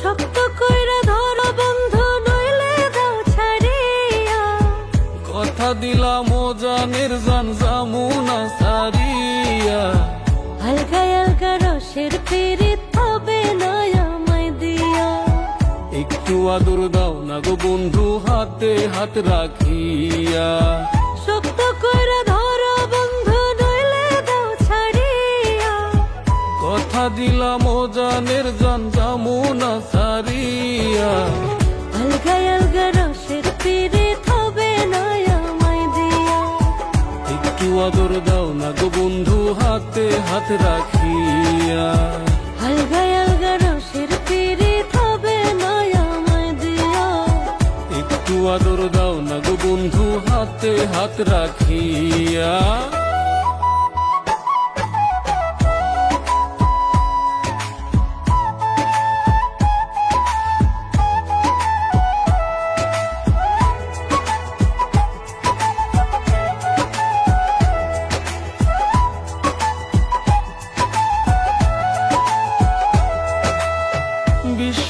শক্ত কইরা ধরো বন্ধু নইলে দাও ছাড়িয়া। কথা দিলাম ও জানের জান জামুনা সারিয়া। রসের পিরিত হবে না আমায় দিয়া। একটু আদর দাও না গো বন্ধু হাতে হাত রাখিয়া। শক্ত কইরা ধরো বন্ধু নইলে দাও ছাড়িয়া। কথা দিলাম ও জানের জান জামুনা সারিয়া। আলগা আলগা রসের পিরিত হবে না আমায় দিয়া একটু আদর দাও না বন্ধু, হাতে হাত রাখিয়া। আলগা আলগা রসের পিরিত হবে না আমায় দিয়া একটু আদর দাও বন্ধু, হাতে হাত রাখিয়া।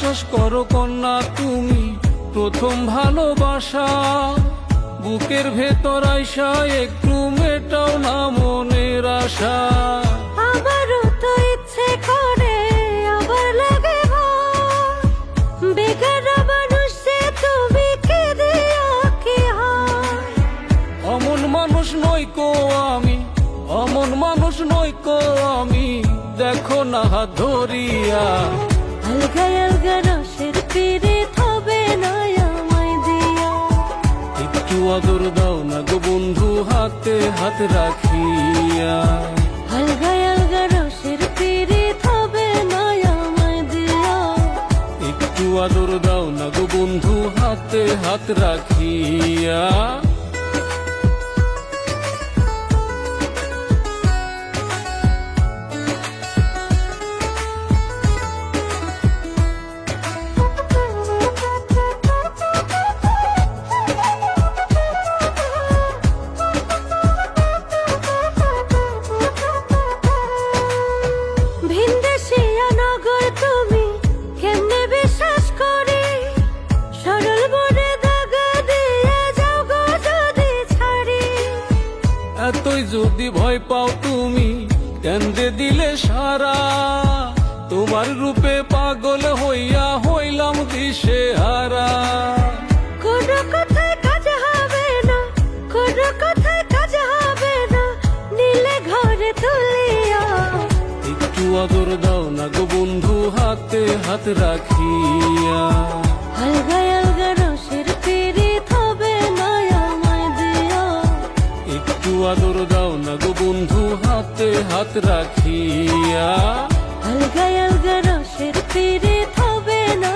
বিশ্বাস করো কন্যা তুমি প্রথম ভালোবাসা। বুকের ভেতর আইসা একটু মেটাও না মনের আশা। আমারও তো ইচ্ছে করে আবার লাগে বেকার মানুষ যে তুমি কে কি অমন মানুষ নই কো আমি অমন মানুষ নই কো আমি। দেখো না ধরিয়া আলগা আলগা রসের পিরিত হবে না আমায় দিয়া। একটু আদর দাও না গো বন্ধু হাতে হাত রাখিয়া। আলগা আলগা রসের পিরিত হবে না আমায় দিয়া। একটু আদর দাও না গো বন্ধু হাতে হাত রাখিয়া। এতই যদি ভয় পাও তুমি কেন্দ্রে দিলে সারা। তোমার রূপে পাগল হইয়া হইলাম দিশে হারা। একটু আদর দাও না গো বন্ধু হাতে হাত রাখিয়া একটু আদর দাও না গো বন্ধু, হাতে হাত রাখিয়া। আলগায় আলগা রসের তীরে থবে না